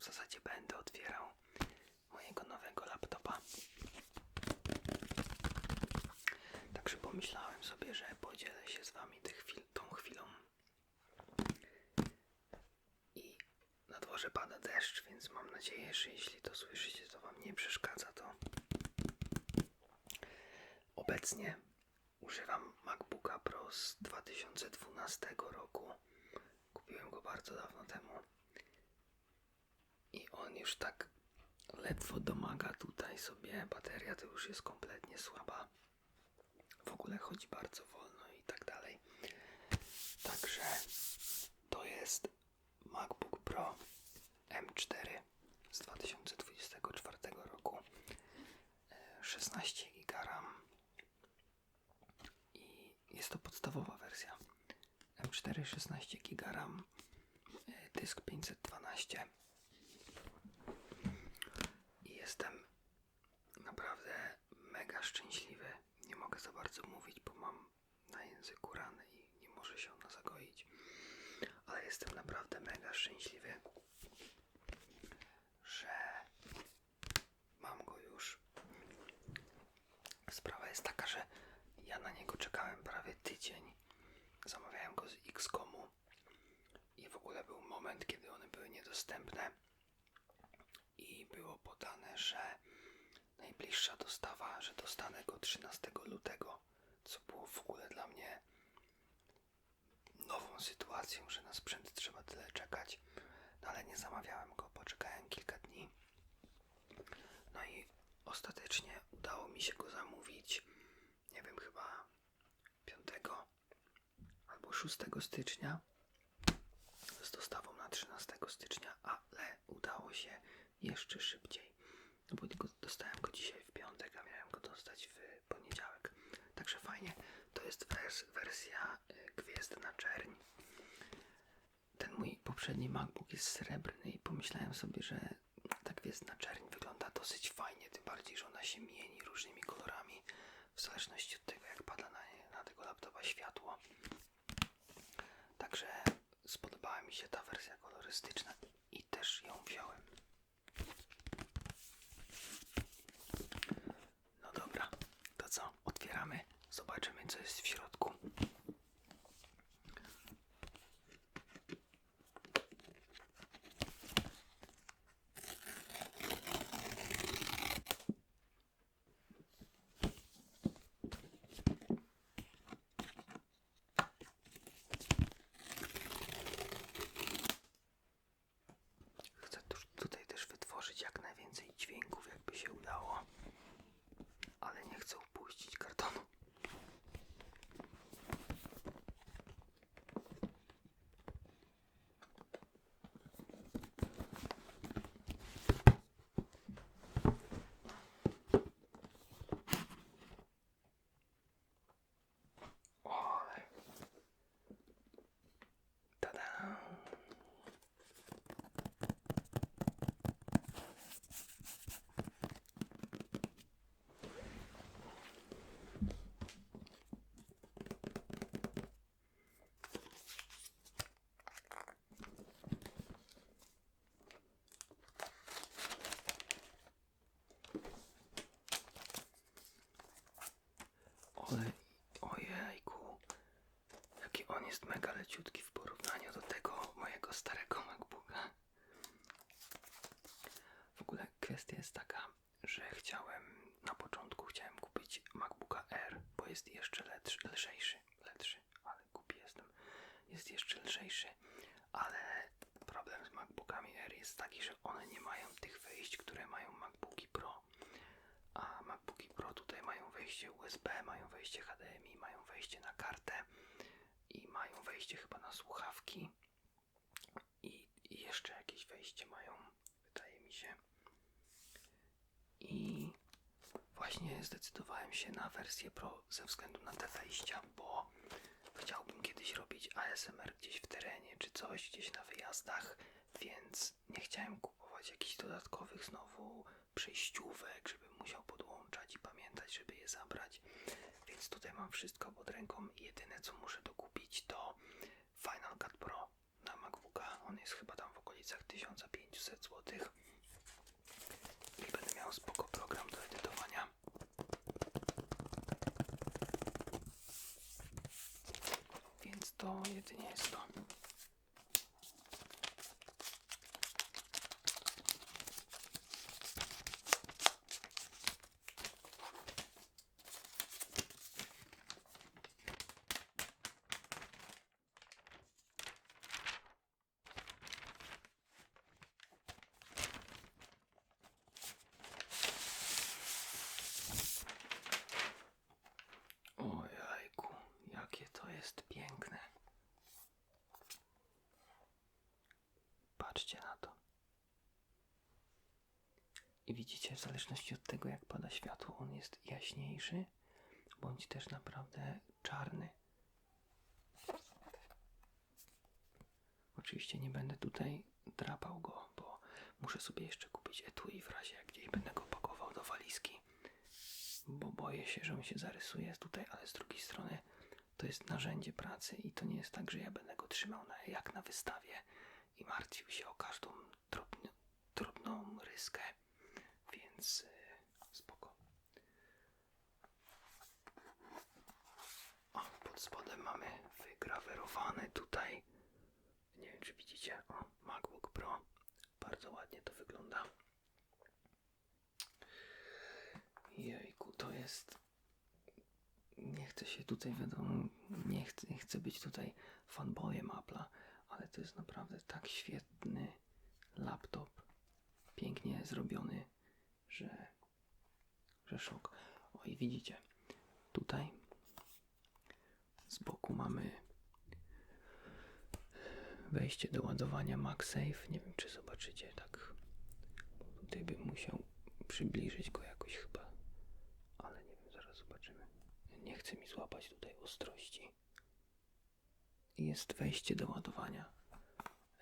w zasadzie będę otwierał mojego nowego laptopa. Także pomyślałem sobie, że podzielę się z wami chwil, tą chwilą. I na dworze pada deszcz, więc mam nadzieję, że jeśli to słyszycie, to wam nie przeszkadza to. Obecnie używam MacBooka Pro z 2012 roku. Kupiłem go bardzo dawno temu. On już tak ledwo domaga tutaj sobie. Bateria to już jest kompletnie słaba. W ogóle chodzi bardzo wolno i tak dalej. Także to jest MacBook Pro M4 z 2024 roku. E, 16 GB RAM i jest to podstawowa wersja. M4 16 GB RAM, e, dysk 512 i jestem naprawdę mega szczęśliwy. Nie mogę za bardzo mówić, bo mam na języku rany i nie może się ona zagoić. Ale jestem naprawdę mega szczęśliwy, że mam go już. Sprawa jest taka, że ja na niego czekałem prawie tydzień. Zamawiałem go z Xcomu i w ogóle był moment, kiedy one były niedostępne było podane, że najbliższa dostawa, że dostanę go 13 lutego, co było w ogóle dla mnie nową sytuacją, że na sprzęt trzeba tyle czekać. No ale nie zamawiałem go, poczekałem kilka dni. No i ostatecznie udało mi się go zamówić, nie wiem, chyba 5 albo 6 stycznia z dostawą na 13 stycznia, jeszcze szybciej. No bo tylko dostałem go dzisiaj w piątek, a miałem go dostać w poniedziałek. Także fajnie. To jest wers wersja y, Gwiezdna Czerń. Ten mój poprzedni MacBook jest srebrny i pomyślałem sobie, że ta Gwiezdna Czerń wygląda dosyć fajnie, tym bardziej, że ona się mieni różnymi kolorami w zależności od tego, jak pada na, nie, na tego laptopa światło. Także spodobała mi się ta wersja kolorystyczna i też ją wziąłem. No dobra, to co? Otwieramy, zobaczymy co jest w środku. Chcę tu, tutaj też wytworzyć jak najwięcej dźwięków, jakby się udało. Ale nie chcę upuścić kartonu. Ole. Tada! Ole, ojejku, jaki on jest mega leciutki w porównaniu do tego mojego starego MacBooka. W ogóle kwestia jest taka, że chciałem, na początku chciałem kupić MacBooka Air, bo jest jeszcze lepszy, lżejszy, lepszy, ale głupi jestem, jest jeszcze lżejszy, ale problem z MacBookami Air jest taki, że one nie mają tych wejść, które mają MacBooki Pro. A MacBooki Pro tutaj mają wejście USB, mają wejście HDMI, mają wejście na kartę i mają wejście chyba na słuchawki. I, i jeszcze jakieś wejście mają, wydaje mi się. I właśnie zdecydowałem się na wersję Pro ze względu na te wejścia, bo chciałbym kiedyś robić ASMR gdzieś w terenie czy coś, gdzieś na wyjazdach, więc nie chciałem kupować jakichś dodatkowych znowu przejściówek, żebym musiał zabrać. Więc tutaj mam wszystko pod ręką. i Jedyne co muszę dokupić to Final Cut Pro na MacBooka. On jest chyba tam w okolicach 1500 zł. I będę miał spoko program do edytowania. Więc to jedynie jest to. Widzicie, w zależności od tego, jak pada światło, on jest jaśniejszy, bądź też naprawdę czarny. Oczywiście nie będę tutaj drapał go, bo muszę sobie jeszcze kupić etui w razie jak gdzieś będę go pakował do walizki, bo boję się, że on się zarysuje tutaj, ale z drugiej strony to jest narzędzie pracy i to nie jest tak, że ja będę go trzymał na, jak na wystawie i martwił się o każdą drobną, drobną ryskę, więc yy, spoko. O, pod spodem mamy wygrawerowany tutaj nie wiem, czy widzicie. O, MacBook Pro. Bardzo ładnie to wygląda. Jejku, to jest. Nie chcę się tutaj, wiadomo, nie chcę, nie chcę być tutaj fanboyem Apple'a, ale to jest naprawdę tak świetny laptop. Pięknie zrobiony, że. że szok. O, i widzicie, tutaj z boku mamy wejście do ładowania MagSafe. Nie wiem, czy zobaczycie tak. Tutaj bym musiał przybliżyć go jakoś chyba. Ale nie wiem, zaraz zobaczymy. Nie chce mi złapać tutaj ostrości. Jest wejście do ładowania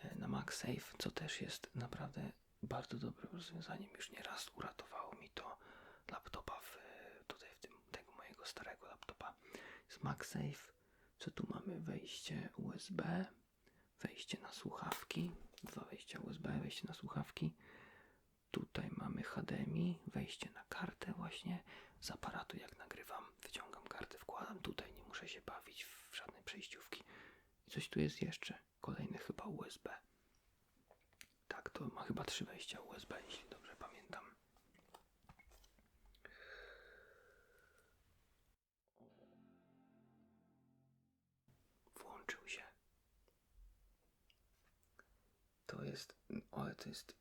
e, na MagSafe, co też jest naprawdę bardzo dobrym rozwiązaniem. Już nieraz uratowało mi to laptopa w, tutaj w tym, tego mojego starego laptopa. Z MagSafe. Co tu mamy? Wejście USB wejście na słuchawki, dwa wejścia USB, wejście na słuchawki. Tutaj mamy HDMI, wejście na kartę właśnie z aparatu jak nagrywam, wyciągam kartę, wkładam tutaj, nie muszę się bawić w żadnej przejściówki. I coś tu jest jeszcze, kolejne chyba USB. Tak, to ma chyba trzy wejścia USB, jeśli dobrze pamiętam. Włączył się. To jest, ale to jest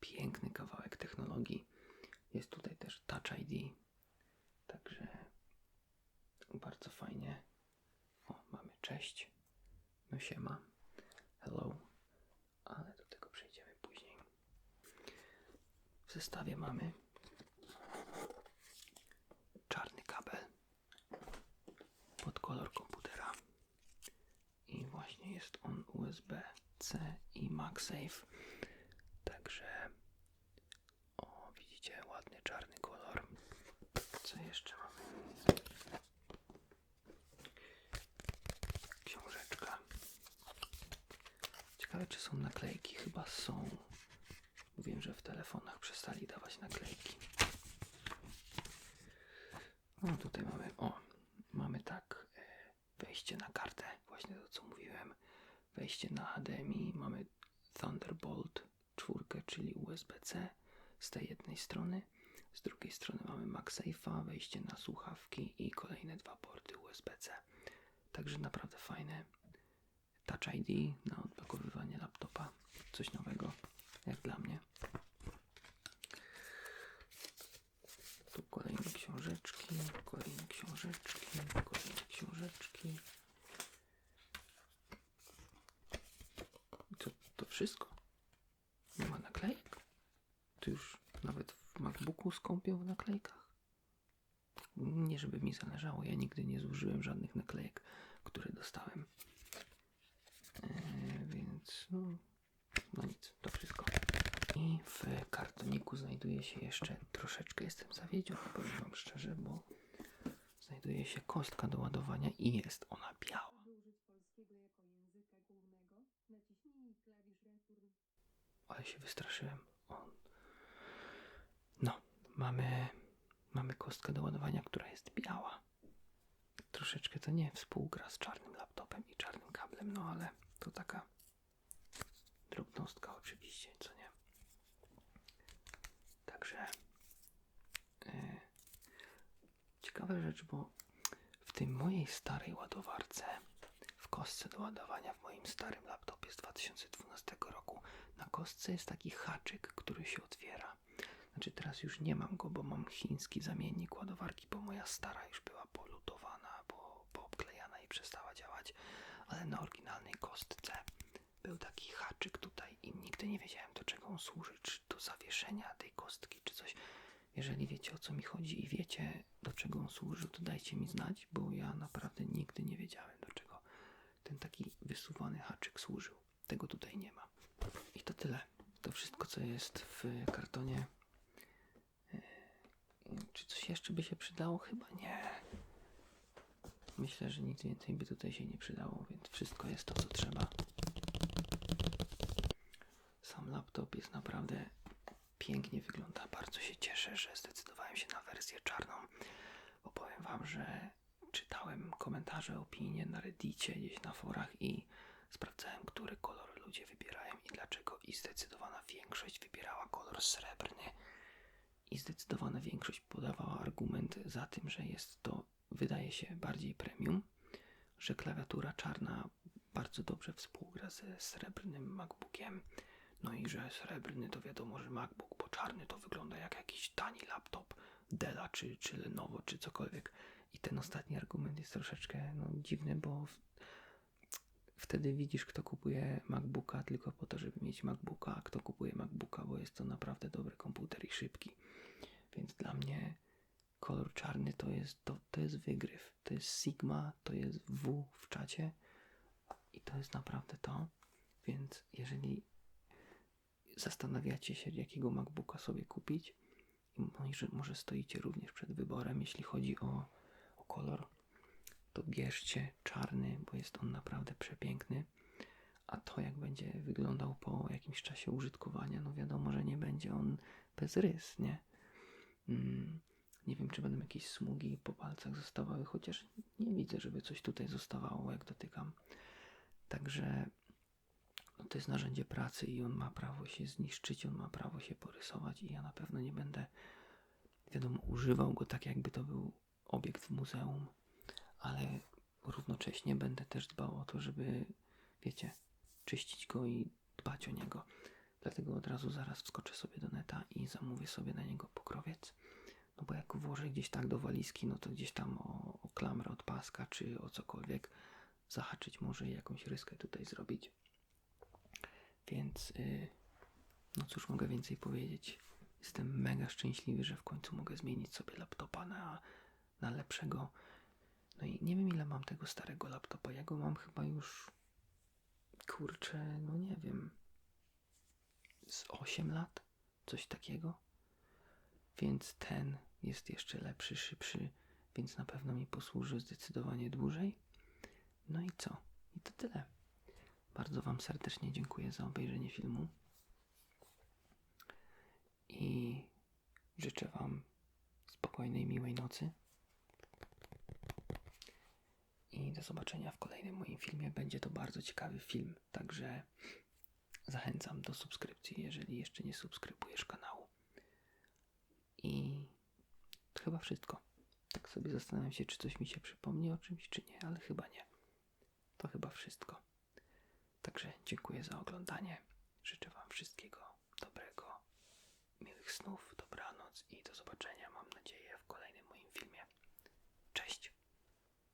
piękny kawałek technologii. Jest tutaj też Touch ID, także bardzo fajnie. O, mamy cześć, no siema, hello, ale do tego przejdziemy później. W zestawie mamy czarny kabel pod kolor komputera i właśnie jest on USB-C i MagSafe. Także o, widzicie, ładny czarny kolor. Co jeszcze mamy? Książeczka. Ciekawe, czy są naklejki. Chyba są. Wiem, że w telefonach przestali dawać naklejki. No tutaj mamy, o, mamy tak, e, wejście na kartę, właśnie to co mówiłem, wejście na HDMI, mamy Thunderbolt 4, czyli USB-C z tej jednej strony, z drugiej strony mamy MagSafe'a, wejście na słuchawki i kolejne dwa porty USB-C. Także naprawdę fajne. Touch ID na odblokowywanie laptopa, coś nowego, jak dla mnie. Tu kolejne książeczki, kolejne książeczki, kolejne książeczki. To, to wszystko. Nie ma naklejek. To już nawet w MacBooku skąpią w naklejkach. Nie żeby mi zależało, ja nigdy nie zużyłem żadnych naklejek, które dostałem. Eee, więc no, no nic, to wszystko. I w znajduje się jeszcze troszeczkę, jestem zawiedziony, powiem wam szczerze, bo znajduje się kostka do ładowania i jest ona biała. Ale się wystraszyłem. No, mamy, mamy kostkę do ładowania, która jest biała. Troszeczkę to nie współgra z czarnym laptopem i czarnym kablem, no ale to taka drobnostka oczywiście, co nie? Także e, ciekawa rzecz, bo w tej mojej starej ładowarce, w kostce do ładowania w moim starym laptopie z 2012 roku, na kostce jest taki haczyk, który się otwiera. Znaczy teraz już nie mam go, bo mam chiński zamiennik ładowarki, bo moja stara już była polutowana, bo poobklejana i przestała działać, ale na oryginalnej kostce był taki haczyk tutaj i nigdy nie wiedziałem, do czego on służy, czy do zawieszenia tej kostki, czy coś. Jeżeli wiecie, o co mi chodzi i wiecie, do czego on służył, to dajcie mi znać, bo ja naprawdę nigdy nie wiedziałem, do czego ten taki wysuwany haczyk służył. Tego tutaj nie ma. I to tyle. To wszystko, co jest w kartonie. Yy, Czy coś jeszcze by się przydało? Chyba nie. Myślę, że nic więcej by tutaj się nie przydało, więc wszystko jest to, co trzeba. Sam laptop jest naprawdę pięknie wygląda. Bardzo się cieszę, że zdecydowałem się na wersję czarną, bo powiem Wam, że czytałem komentarze, opinie na Reddicie, gdzieś na forach i sprawdzałem, który kolor ludzie wybierają i dlaczego. I zdecydowana większość wybierała kolor srebrny. I zdecydowana większość podawała argument za tym, że jest to, wydaje się, bardziej premium, że klawiatura czarna bardzo dobrze współgra ze srebrnym MacBookiem. No i że srebrny to wiadomo, że MacBook, bo czarny to wygląda jak jakiś tani laptop Della czy, czy Lenovo czy cokolwiek. I ten ostatni argument jest troszeczkę no, dziwny, bo w, wtedy widzisz, kto kupuje MacBooka tylko po to, żeby mieć MacBooka, a kto kupuje MacBooka, bo jest to naprawdę dobry komputer i szybki. Więc dla mnie kolor czarny to jest, to, to jest wygryw. To jest Sigma, to jest W w czacie i to jest naprawdę to. Więc jeżeli zastanawiacie się, jakiego MacBooka sobie kupić, i może, może stoicie również przed wyborem, jeśli chodzi o, o kolor, to bierzcie czarny, bo jest on naprawdę przepiękny. A to, jak będzie wyglądał po jakimś czasie użytkowania, no wiadomo, że nie będzie on bez rys, nie? Mm, nie wiem, czy będą jakieś smugi po palcach zostawały, chociaż nie widzę, żeby coś tutaj zostawało, jak dotykam. Także to jest narzędzie pracy i on ma prawo się zniszczyć, on ma prawo się porysować i ja na pewno nie będę, wiadomo, używał go tak, jakby to był obiekt w muzeum, ale równocześnie będę też dbał o to, żeby, wiecie, czyścić go i dbać o niego. Dlatego od razu zaraz wskoczę sobie do neta i zamówię sobie na niego pokrowiec. No bo jak włożę gdzieś tak do walizki, no to gdzieś tam o, o klamrę od paska czy o cokolwiek zahaczyć może i jakąś ryskę tutaj zrobić. Więc yy, no cóż mogę więcej powiedzieć. Jestem mega szczęśliwy, że w końcu mogę zmienić sobie laptopa na, na lepszego. No i nie wiem ile mam tego starego laptopa. Ja go mam chyba już kurczę, no nie wiem z 8 lat, coś takiego. Więc ten jest jeszcze lepszy, szybszy, więc na pewno mi posłuży zdecydowanie dłużej. No i co? I to tyle. Bardzo Wam serdecznie dziękuję za obejrzenie filmu. I życzę Wam spokojnej, miłej nocy. I do zobaczenia w kolejnym moim filmie. Będzie to bardzo ciekawy film, także zachęcam do subskrypcji, jeżeli jeszcze nie subskrybujesz kanału. I to chyba wszystko. Tak sobie zastanawiam się, czy coś mi się przypomni o czymś, czy nie, ale chyba nie. To chyba wszystko. Także dziękuję za oglądanie. Życzę Wam wszystkiego dobrego, miłych snów, dobranoc i do zobaczenia.